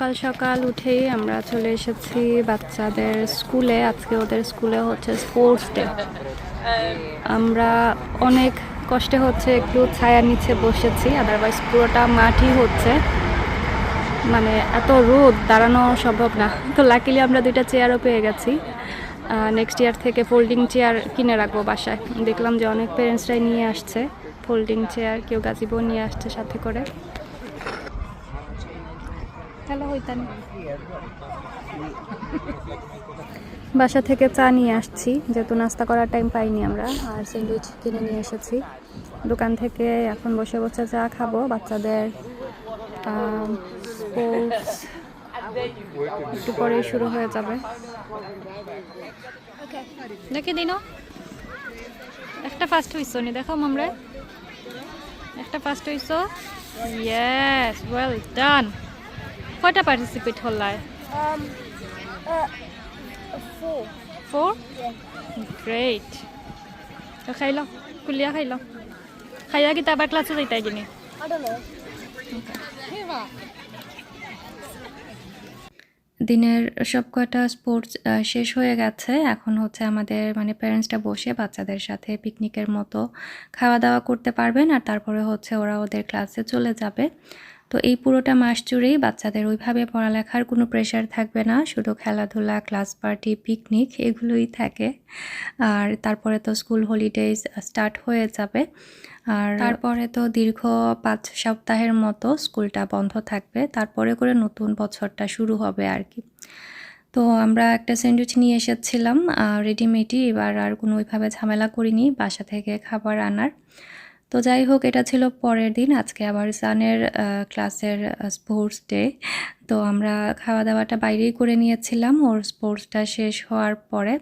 সকাল সকাল উঠেই আমরা চলে এসেছি বাচ্চাদের স্কুলে। আজকে ওদের স্কুলে হচ্ছে স্পোর্টস ডে আমরা অনেক কষ্টে হচ্ছে, একটু ছায়ার নিচে বসেছি আদারওয়াইজ পুরোটা মাঠই হচ্ছে। মানে এত রোদ, দাঁড়ানো সম্ভব না। তো লাকিলি আমরা দুইটা চেয়ারও পেয়ে গেছি। নেক্সট ইয়ার থেকে ফোল্ডিং চেয়ার কিনে রাখব বাসায়। দেখলাম যে অনেক প্যারেন্টসরাই নিয়ে আসছে। ফোল্ডিং চেয়ার কেউ গাজিবও নিয়ে আসছে সাথে করে। হইতান বাসা থেকে চা নিয়ে আসছি যেহেতু নাস্তা করার টাইম পাইনি আমরা আর স্যান্ডউইচ কিনে নিয়ে এসেছি। দোকান থেকে এখন বসে বসে চা খাব বাচ্চাদের স্পোর্টস একটু পরেই শুরু হয়ে যাবে। দেখি দিন। একটা ফার্স্ট হইছো নি দেখাও আমরা একটা ফার্স্ট হইছো। ইয়েস ওয়েল ডান কয়টা পার্টিসিপেট হল্লায়. ফোর. গ্রেট খাই ল কুলিয়া খাই ল খাইয়া কি আবার ক্লাসে যাইতাই কিনি. দিনের সব কটা স্পোর্টস শেষ হয়ে গেছে। এখন হচ্ছে আমাদের মানে প্যারেন্টসটা বসে বাচ্চাদের সাথে পিকনিকের মতো খাওয়া দাওয়া করতে পারবেন। আর তারপরে হচ্ছে ওরা ওদের ক্লাসে চলে যাবে। তো এই পুরোটা মাস জুড়েই বাচ্চাদের ওইভাবে পড়ালেখার কোনো প্রেশার থাকবে না। শুধু খেলাধুলা ক্লাস পার্টি পিকনিক এগুলোই থাকে। আর তারপরে তো স্কুল হলিডেজ স্টার্ট হয়ে যাবে। আর তারপরে তো দীর্ঘ পাঁচ সপ্তাহের মতো স্কুলটা বন্ধ থাকবে। তারপরে করে নতুন বছরটা শুরু হবে আর কি। তো আমরা একটা স্যান্ডউইচ নিয়ে এসেছিলাম রেডিমেডই এবার আর কোনো ওইভাবে ঝামেলা করিনি, বাসা থেকে খাবার আনার। তো যাই হোক, এটা ছিল পরের দিন। আজকে আবার সানের ক্লাসের স্পোর্টস ডে তো আমরা খাওয়া দাওয়াটা বাইরেই করে নিয়েছিলাম। ওর স্পোর্টসটা শেষ হওয়ার পরে।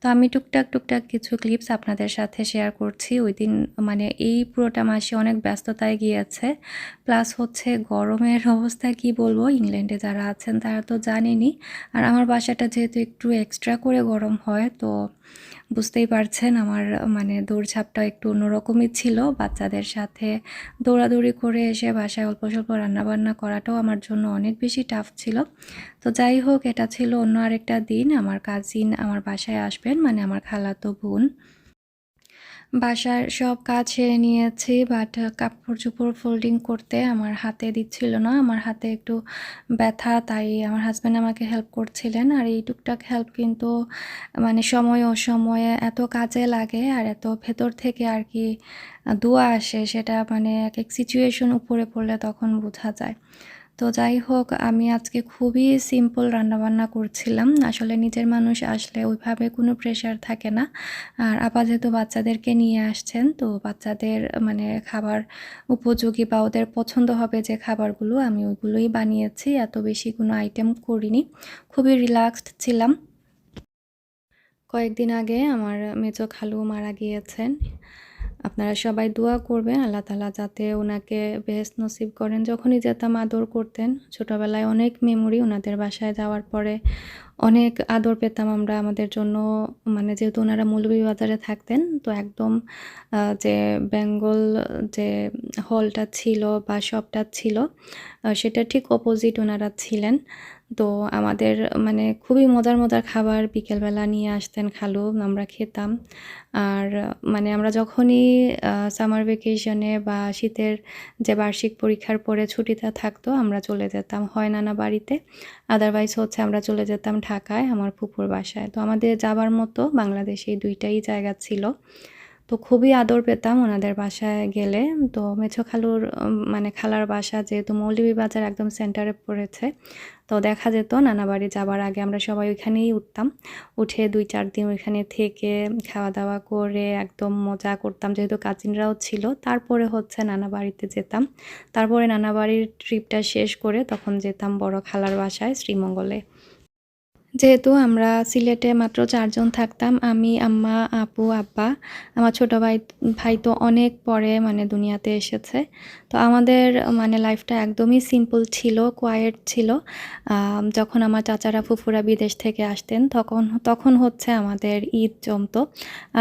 তো আমি টুকটাক টুকটাক কিছু ক্লিপস আপনাদের সাথে শেয়ার করছি। ওই দিন মানে এই পুরোটা মাসে অনেক ব্যস্ততায় গিয়েছে। প্লাস হচ্ছে গরমের অবস্থা, কি বলব? ইংল্যান্ডে যারা আছেন, তারা তো জানেনি আর আমার বাসাটা যেহেতু একটু এক্সট্রা করে গরম হয়, তো বুঝতেই পারছেন আমার মানে দৌড়ঝাপটা একটু অন্যরকমই ছিল। বাচ্চাদের সাথে দৌড়াদৌড়ি করে এসে বাসায় অল্প স্বল্প রান্নাবান্না করাটাও আমার জন্য অনেক বেশি টাফ ছিল। তো যাই হোক, এটা ছিল অন্য আরেকটা দিন। আমার কাজিন আমার বাসায় আসবেন মানে আমার খালাতো বোন। বাসার সব কাজ সেরে নিয়েছি বাট কাপড় চোপড় ফোল্ডিং করতে আমার হাতে দিচ্ছিল না। আমার হাতে একটু ব্যথা, তাই আমার হাজব্যান্ড আমাকে হেল্প করছিলেন। আর এই টুকটাক হেল্প কিন্তু মানে সময় অসময়ে এত কাজে লাগে আর এত ভেতর থেকে আর কি দোয়া আসে, সেটা মানে এক এক সিচুয়েশন উপরে পড়লে তখন বোঝা যায়। তো যাই হোক, আমি আজকে খুবই সিম্পল রান্নাবান্না করছিলাম। আসলে নিজের মানুষ আসলে ওইভাবে কোনো প্রেশার থাকে না। আর আপা যেহেতু বাচ্চাদেরকে নিয়ে আসছেন, তো বাচ্চাদের মানে খাবার উপযোগী বা ওদের পছন্দ হবে যে খাবারগুলো, আমি ওইগুলোই বানিয়েছি। এত বেশি কোনো আইটেম করিনি। খুবই রিল্যাক্সড ছিলাম। কয়েকদিন আগে আমার মেজো খালু মারা গিয়েছেন। আপনারা সবাই দোয়া করবেন, আল্লাহ তালা যাতে ওনাকে বেহেস্ত নসিব করেন। যখনই যেতাম আদর করতেন, ছোটোবেলায় অনেক মেমোরি ওনাদের বাসায় যাওয়ার পরে অনেক আদর পেতাম আমরা আমাদের জন্য। মানে যেহেতু ওনারা মৌলভীবাজারে থাকতেন, তো একদম যে বেঙ্গল যে হলটা ছিল বা শপটা ছিল সেটা ঠিক অপোজিট ওনারা ছিলেন। তো আমাদের মানে খুবই মজার মজার খাবার বিকেলবেলা নিয়ে আসতেন খালু, আমরা খেতাম। আর মানে আমরা যখনই সামার ভেকেশনে বা শীতের যে বার্ষিক পরীক্ষার পরে ছুটিটা থাকতো, আমরা চলে যেতাম। হয় নানা বাড়িতে আদারওয়াইজ হচ্ছে আমরা চলে যেতাম ঢাকায়, আমার ফুপুর বাসায়। তো আমাদের যাবার মতো বাংলাদেশে দুইটাই জায়গা ছিল। তো খুবই আদর পেতাম ওনাদের বাসায় গেলে। তো মেছো খালুর মানে খালার বাসা যেহেতু মৌলভীবাজার একদম সেন্টারে পড়েছে, তো দেখা যেত নানা বাড়ি যাবার আগে আমরা সবাই ওইখানেই উঠতাম। উঠে দুই চার দিন ওইখানে থেকে খাওয়া দাওয়া করে একদম মজা করতাম, যেহেতু কাজিনরাও ছিল। তারপরে হচ্ছে নানা বাড়িতে যেতাম। তারপরে নানা বাড়ির ট্রিপটা শেষ করে তখন যেতাম বড় খালার বাসায় শ্রীমঙ্গলে। যেহেতু আমরা সিলেটে মাত্র চারজন থাকতাম, আমি, আম্মা, আপু, আব্বা, আমার ছোট ভাই ভাই তো অনেক পরে মানে দুনিয়াতে এসেছে। তো আমাদের মানে লাইফটা একদমই সিম্পল ছিল কোয়াইট ছিল। যখন আমার চাচারা ফুফুরা বিদেশ থেকে আসতেন, তখন তখন হচ্ছে আমাদের ঈদ জমতো।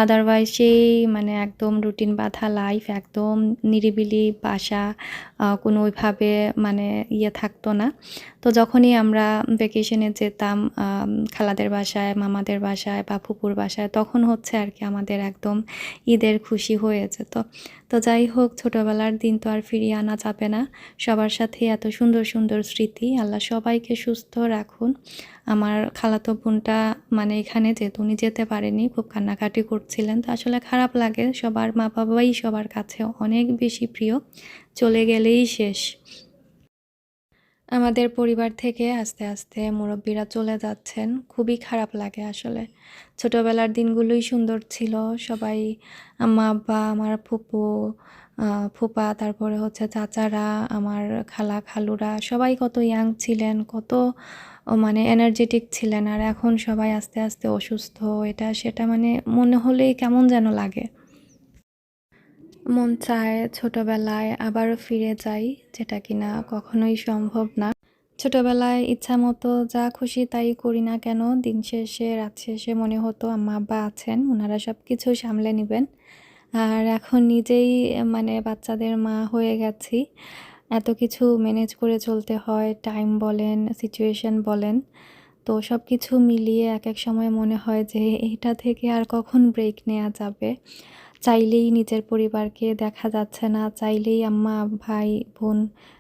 আদারওয়াইজ সেই মানে একদম রুটিন বাঁধা লাইফ একদম নিরিবিলি বাসা কোনো ওইভাবে মানে ইয়ে থাকতো না। তো যখনই আমরা ভ্যাকেশনে যেতাম খালাদের বাসায়, মামাদের বাসায় বা ফুপুর বাসায়, তখন হচ্ছে আর কি আমাদের একদম ঈদের খুশি হয়েছে তো। তো যাই হোক, ছোটোবেলার দিন তো আর ফিরিয়ে আনা যাবে না। সবার সাথে এত সুন্দর সুন্দর স্মৃতি। আল্লাহ সবাইকে সুস্থ রাখুন। আমার খালাতো বোনটা মানে এখানে যেহেতু উনি যেতে পারেনি, খুব কান্নাকাটি করছিলেন। তো আসলে খারাপ লাগে। সবার মা বাবাই সবার কাছে অনেক বেশি প্রিয়। চলে গেলেই শেষ। আমাদের পরিবার থেকে আস্তে আস্তে মুরব্বীরা চলে যাচ্ছেন। খুবই খারাপ লাগে আসলে। ছোটবেলার দিনগুলোই সুন্দর ছিল। সবাই আম্মা, আব্বা, আমার ফুপু ফুপা, তারপরে হচ্ছে চাচারা, আমার খালা, খালুরা, সবাই কত ইয়াং ছিলেন, কত মানে এনার্জেটিক ছিলেন। আর এখন সবাই আস্তে আস্তে অসুস্থ, এটা, সেটা মানে মনে হলেই কেমন যেন লাগে। মন চায় ছোটবেলায় আবারও ফিরে যাই, যেটা কিনা কখনোই সম্ভব না। ছোটবেলায় ইচ্ছা মতো যা খুশি তাই করি না কেন, দিন শেষে, রাত শেষে মনে হতো আম্মা আব্বা আছেন ওনারা সব কিছু সামলে নেবেন। আর এখন নিজেই মানে বাচ্চাদের মা হয়ে গেছি। এত কিছু ম্যানেজ করে চলতে হয় টাইম বলেন সিচুয়েশন বলেন। তো সব কিছু মিলিয়ে এক এক সময় মনে হয় যে এটা থেকে আর কখন ব্রেক নেওয়া যাবে? চাইলেই নিজের পরিবারকে দেখা যাচ্ছে না, চাইলেই আম্মা, ভাই, বোন,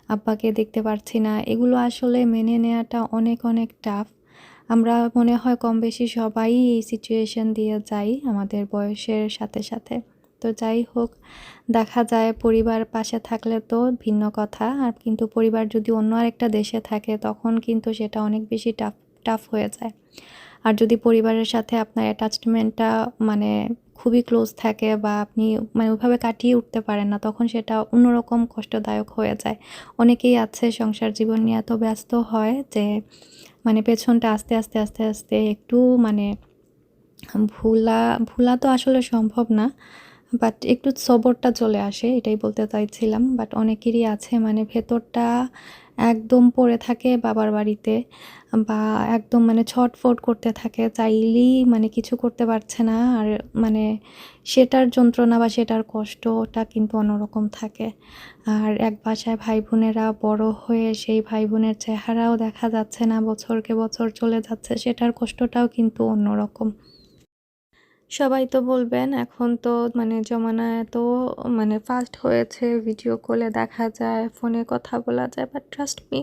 আব্বাকে দেখতে পারছি না। এগুলো আসলে মেনে নেওয়াটা অনেক অনেক টাফ আমরা মনে হয় কম বেশি সবাই এই সিচুয়েশন দিয়ে যাই আমাদের বয়সের সাথে সাথে। তো যাই হোক, দেখা যায় পরিবার পাশে থাকলে তো ভিন্ন কথা। আর কিন্তু পরিবার যদি অন্য আরেকটা দেশে থাকে, তখন কিন্তু সেটা অনেক বেশি টাফ টাফ হয়ে যায়। আর যদি পরিবারের সাথে আপনার অ্যাটাচমেন্টটা মানে খুবই ক্লোজ থাকে বা আপনি মানে ওইভাবে কাটিয়ে উঠতে পারেন না, তখন সেটা অন্যরকম কষ্টদায়ক হয়ে যায়। অনেকেই আছে সংসার জীবন নিয়ে এত ব্যস্ত হয় যে মানে পেছনটা আস্তে আস্তে আস্তে আস্তে একটু মানে ভুলা ভুলা তো আসলে সম্ভব না বাট একটু সবরটা চলে আসে, এটাই বলতে চাইছিলাম। বাট অনেকেরই আছে মানে ভেতরটা একদম পড়ে থাকে বাবার বাড়িতে বা একদম মানে ছটফট করতে থাকে, চাইলেই মানে কিছু করতে পারছে না। আর মানে সেটার যন্ত্রণা বা সেটার কষ্টটা কিন্তু অন্যরকম থাকে। আর এক বাসায় ভাই বোনেরা বড় হয়ে সেই ভাই বোনের চেহারাও দেখা যাচ্ছে না, বছরকে বছর চলে যাচ্ছে, সেটার কষ্টটাও কিন্তু অন্যরকম। সবাই তো বলবেন, এখন তো মানে জমানা এত মানে ফাস্ট হয়েছে ভিডিও কলে দেখা যায় ফোনে কথা বলা যায় বাট ট্রাস্ট মি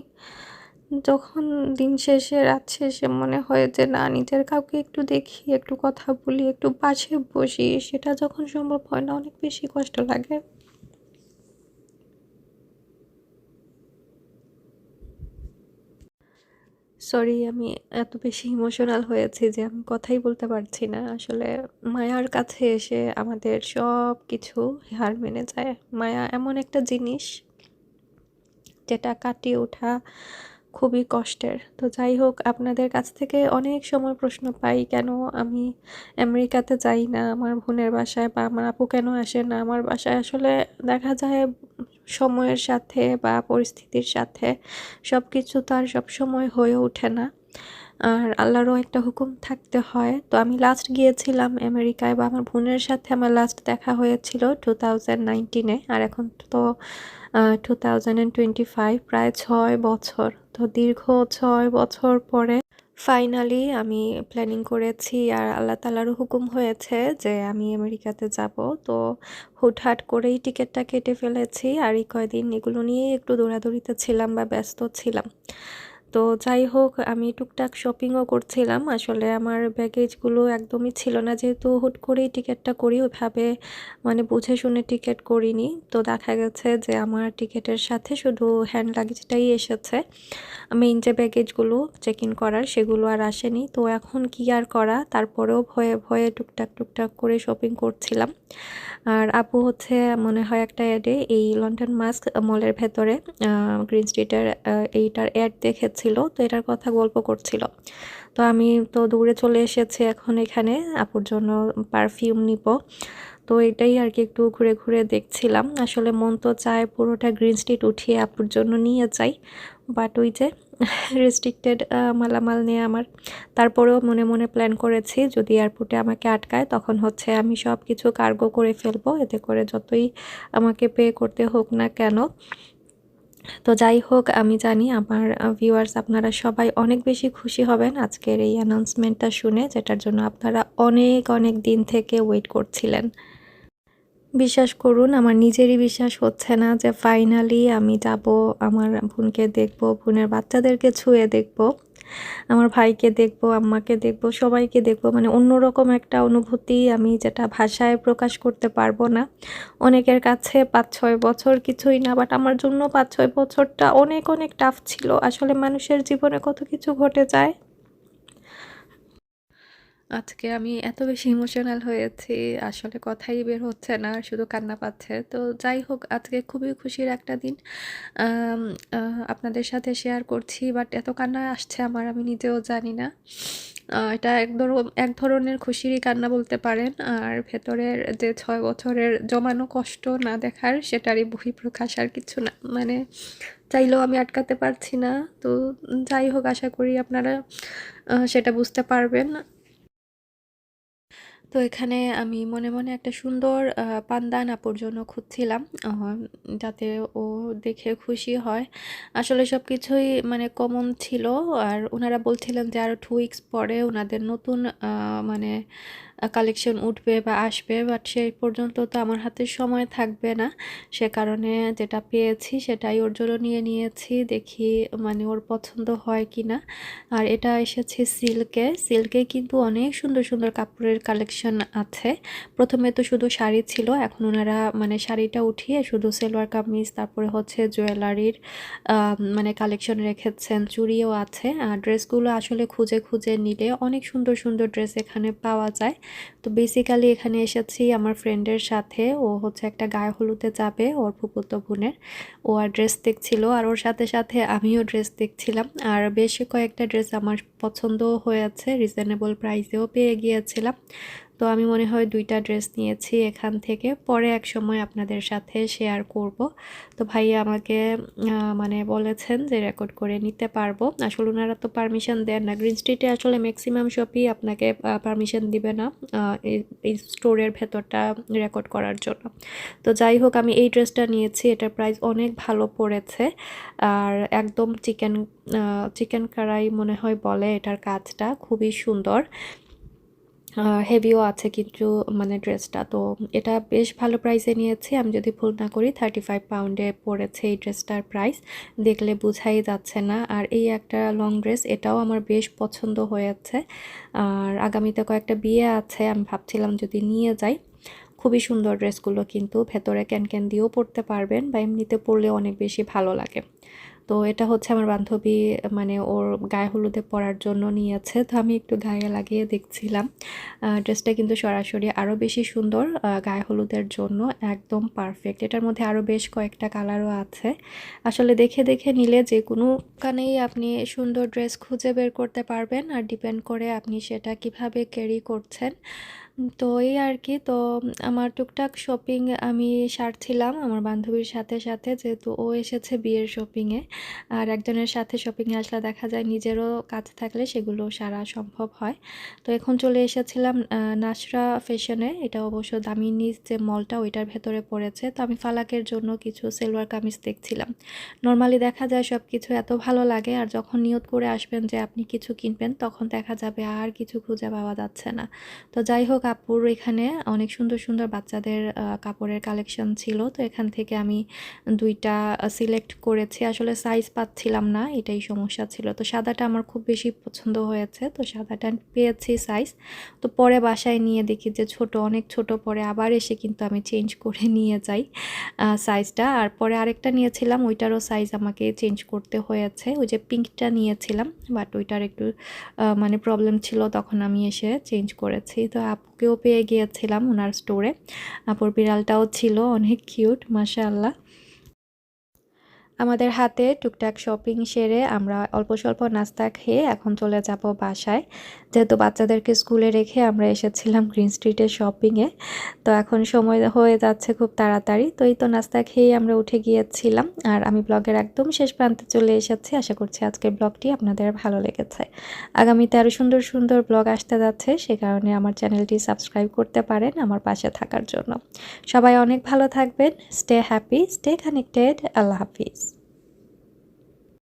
যখন দিন শেষে, রাত শেষে মনে হয় যে না, নিজের কাউকে একটু দেখি, একটু কথা বলি, একটু পাশে বসি, সেটা যখন সম্ভব হয় না, অনেক বেশি কষ্ট লাগে। সরি আমি এত বেশি ইমোশনাল হয়েছি যে আমি কথাই বলতে পারছি না। আসলে মায়ার কাছে এসে আমাদের সব কিছু হার মেনে যায়। মায়া এমন একটা জিনিস যেটা কাটিয়ে ওঠা খুবই কষ্টের। তো যাই হোক, আপনাদের কাছ থেকে অনেক সময় প্রশ্ন পাই, কেন আমি আমেরিকাতে যাই না, আমার বোনের বাসায় বা আমার আপু কেন আসে না? আমার বাসায় আসলে দেখা যায় সময়ের সাথে বা পরিস্থিতির সাথে সব কিছু তো আর সব সময় হয়ে ওঠে না। আর আল্লাহরও একটা হুকুম থাকতে হয়। তো আমি লাস্ট গিয়েছিলাম আমেরিকায় বা আমার বোনের সাথে আমার লাস্ট দেখা হয়েছিল টু থাউজেন্ড আর এখন তো টু টোয়েন্টি ফাইভ প্রায় ছয় বছর। তো দীর্ঘ ছয় বছর পরে ফাইনালি আমি প্ল্যানিং করেছি আর আল্লাহ তালারও হুকুম হয়েছে যে আমি আমেরিকাতে যাব। তো হুটহাট করেই টিকিটটা কেটে ফেলেছি। আর এই কয়দিন এগুলো নিয়েই একটু দৌড়াদৌড়িতে ছিলাম বা ব্যস্ত ছিলাম। তো যাই হোক, আমি টুকটাক শপিংও করছিলাম। আসলে আমার ব্যাগেজগুলো একদমই ছিল না, যেহেতু হুট করেই টিকিটটা করি, ওইভাবে মানে বুঝে শুনে টিকিট করিনি। তো দেখা গেছে যে আমার টিকিটের সাথে শুধু হ্যান্ড লাগেজটাই এসেছে। মেইন যে ব্যাগেজগুলো চেক ইন করার, সেগুলো আর আসেনি। তো এখন কি আর করা? তারপরেও ভয়ে ভয়ে টুকটাক টুকটাক করে শপিং করছিলাম। আর আপু হচ্ছে, মনে হয় একটা অ্যাডে এই লন্ডন মাস্ক মলের ভেতরে গ্রিন স্ট্রিটের এইটার অ্যাড দেখেছে। যাচ্ছিল তো এটার কথা গল্প করছিল। তো আমি তো দূরে চলে এসেছি এখন এখানে, আপুর জন্য পারফিউম নিব। তো এটাই আর কি একটু ঘুরে ঘুরে দেখছিলাম। আসলে মন তো চায় পুরোটা গ্রিন স্ট্রিট উঠিয়ে আপুর জন্য নিয়ে যাই বাট ওই যে রেস্ট্রিক্টেড মালামাল নিয়ে আমার। তারপরেও মনে মনে প্ল্যান করেছি, যদি এয়ারপোর্টে আমাকে আটকায়, তখন হচ্ছে আমি সব কিছু কার্গো করে ফেলব। এতে করে যতই আমাকে পে করতে হোক না কেন তো যাই হোক, আমি জানি আমার ভিউয়ার্স আপনারা সবাই অনেক বেশি খুশি হবেন আজকের এই অ্যানাউন্সমেন্টটা শুনে, যেটার জন্য আপনারা অনেক অনেক দিন থেকে ওয়েট করছিলেন। বিশ্বাস করুন, আমার নিজেরই বিশ্বাস হচ্ছে না যে ফাইনালি আমি যাব, আমার বোনকে দেখব, বোনের বাচ্চাদেরকে ছুঁয়ে দেখব। আমার ভাইকে দেখব, আম্মাকে দেখব, সবাইকে দেখব। মানে অন্যরকম একটা অনুভূতি আমি যেটা ভাষায় প্রকাশ করতে পারব না। অনেকের কাছে পাঁচ ছয় বছর কিছুই না বাট আমার জন্য পাঁচ ছয় বছরটা অনেক অনেক টাফ ছিল। আসলে মানুষের জীবনে কত কিছু ঘটে যায় আজকে আমি এত বেশি ইমোশনাল হয়েছি, আসলে কথাই বের হচ্ছে না, শুধু কান্না পাচ্ছে। তো যাই হোক, আজকে খুবই খুশির একটা দিন। আপনাদের সাথে শেয়ার করছি বাট এত কান্না আসছে আমার, আমি নিজেও জানি না। এটা এক এক ধরনের খুশিরই কান্না বলতে পারেন। আর ভেতরের যে ছয় বছরের জমানো কষ্ট না দেখার, সেটারই বহিঃপ্রকাশ আর কিছু না। মানে চাইলেও আমি আটকাতে পারছি না। তো যাই হোক, আশা করি আপনারা সেটা বুঝতে পারবেন। তো এখানে আমি মনে মনে একটা সুন্দর পান্দান আপুর জন্য খুঁজছিলাম যাতে ও দেখে খুশি হয়। আসলে সব কিছুই মানে কমন ছিল, আর ওনারা বলছিলেন যে আরও টু উইক্স পরে ওনাদের নতুন মানে কালেকশন উঠবে বা আসবে বাট সেই পর্যন্ত তো আমার হাতে সময় থাকবে না। সে কারণে যেটা পেয়েছি সেটাই ওর জন্য নিয়ে নিয়েছি, দেখি মানে ওর পছন্দ হয় কি না আর এটা এসেছে সিল্কে। সিল্কে কিন্তু অনেক সুন্দর সুন্দর কাপড়ের কালেকশন আছে। প্রথমে তো শুধু শাড়ি ছিল, এখন ওনারা মানে শাড়িটা উঠিয়ে শুধু সেলোয়ার কামিজ, তারপরে হচ্ছে জুয়েলারির মানে কালেকশন রেখেছেন, চুড়িও আছে। আর ড্রেসগুলো আসলে খুঁজে খুঁজে নিলে অনেক সুন্দর সুন্দর ড্রেস এখানে পাওয়া যায়। তো বেসিক্যালি এখানে এসেছি আমার ফ্রেন্ডের সাথে। ও হচ্ছে একটা গায়ে হলুদে যাবে, ওর ফুপুত বোনের। ও আর ড্রেস দেখছিল আর ওর সাথে সাথে আমিও ড্রেস দেখছিলাম। আর বেশ কয়েকটা ড্রেস আমার পছন্দও হয়েছে রিজনেবল প্রাইসেও পেয়ে গিয়েছিলাম। তো আমি মনে হয় দুইটা ড্রেস নিয়েছি এখান থেকে। পরে এক সময় আপনাদের সাথে শেয়ার করব। তো ভাইয়া আমাকে মানে বলেছেন যে রেকর্ড করে নিতে পারব। আসলে ওনারা তো পারমিশন দেন না। গ্রিন স্ট্রিটে আসলে ম্যাক্সিমাম শপই আপনাকে পারমিশন দিবে না এই- স্টোরের ভেতরটা রেকর্ড করার জন্য। তো যাই হোক, আমি এই ড্রেসটা নিয়েছি। এটার প্রাইস অনেক ভালো পড়েছে। আর একদম চিকেন চিকেন কারাই মনে হয় বলে এটার কাজটা। খুবই সুন্দর। হেভিও আছে কিন্তু মানে ড্রেসটা তো এটা বেশ ভালো প্রাইসে নিয়েছি। আমি যদি ভুল না করি থার্টি ফাইভ পাউন্ডে পড়েছে এই ড্রেসটার প্রাইস দেখলে বোঝাই যাচ্ছে না। আর এই একটা লং ড্রেস এটাও আমার বেশ পছন্দ হয়েছে। আর আগামীতে কয়েকটা বিয়ে আছে, আমি ভাবছিলাম যদি নিয়ে যাই। খুবই সুন্দর ড্রেসগুলো কিন্তু। ভেতরে ক্যান ক্যান দিয়েও পরতে পারবেন বা এমনিতে পরলে অনেক বেশি ভালো লাগে। তো এটা হচ্ছে আমার বান্ধবী মানে ওর গায়ে হলুদে পরার জন্য নিয়েছে। তো আমি একটু গায়ে লাগিয়ে দেখছিলাম। ড্রেসটা কিন্তু সরাসরি আরও বেশি সুন্দর গায়ে হলুদের জন্য একদম পারফেক্ট এটার মধ্যে আরও বেশ কয়েকটা কালারও আছে। আসলে দেখে দেখে নিলে যে কোনো কানেই আপনি সুন্দর ড্রেস খুঁজে বের করতে পারবেন। আর ডিপেন্ড করে আপনি সেটা কীভাবে ক্যারি করছেন। তো এই আর কি, তো আমার টুকটাক শপিং আমি সারছিলাম আমার বান্ধবীর সাথে সাথে, যেহেতু ও এসেছে বিয়ের শপিংয়ে আর একজনের সাথে শপিংয়ে আসলে দেখা যায় নিজেরও কাজ থাকলে সেগুলো সারা সম্ভব হয়। তো এখন চলে এসেছিলাম নাসরা ফ্যাশনে এটা অবশ্য দামি নিজ যে মলটা ওইটার ভেতরে পড়েছে। তো আমি ফালাকের জন্য কিছু সেলওয়ার কামিজ দেখছিলাম। নর্মালি দেখা যায় সব কিছু এত ভালো লাগে আর যখন নিয়ত করে আসবেন যে আপনি কিছু কিনবেন, তখন দেখা যাবে আর কিছু খুঁজে পাওয়া যাচ্ছে না। তো যাই হোক আপুর এখানে, অনেক সুন্দর সুন্দর বাচ্চাদের কাপড়ের কালেকশন ছিল। তো এখান থেকে আমি দুইটা সিলেক্ট করেছি। আসলে সাইজ পাচ্ছিলাম না, এটাই সমস্যা ছিল। তো সাদাটা আমার খুব বেশি পছন্দ হয়েছে। তো সাদাটা পেয়েছি সাইজ তো পরে বাসায় নিয়ে দেখি যে ছোট, অনেক ছোট। পরে আবার এসে কিন্তু আমি চেঞ্জ করে নিয়ে যাই সাইজটা আর পরে আরেকটা নিয়েছিলাম, ওইটারও সাইজ আমাকে চেঞ্জ করতে হয়েছে। ওই যে পিঙ্কটা নিয়েছিলাম বাট ওইটার একটু মানে প্রবলেম ছিল। তখন আমি এসে চেঞ্জ করেছি। তো আপুকেও পেয়ে গিয়েছিলাম ওনার স্টোরে আপুর বিড়ালটাও ছিল অনেক কিউট মাশাআল্লাহ। আমাদের হাতে টুকটাক শপিং সেরে আমরা অল্প স্বল্প নাস্তা খেয়ে এখন চলে যাব বাসায়। যেহেতু বাচ্চাদেরকে স্কুলে রেখে আমরা এসেছিলাম গ্রিন স্ট্রিটে শপিংয়ে তো এখন সময় হয়ে যাচ্ছে খুব তাড়াতাড়ি। তো এই তো নাস্তা খেয়েই আমরা উঠে গিয়েছিলাম। আর আমি ব্লগের একদম শেষ প্রান্তে চলে এসেছি। আশা করছি আজকের ব্লগটি আপনাদের ভালো লেগেছে। আগামীতে আরও সুন্দর সুন্দর ব্লগ আসতে যাচ্ছে, সে কারণে আমার চ্যানেলটি সাবস্ক্রাইব করতে পারেন আমার পাশে থাকার জন্য। সবাই অনেক ভালো থাকবেন স্টে হ্যাপি স্টে কানেক্টেড আল্লাহ হাফিজ।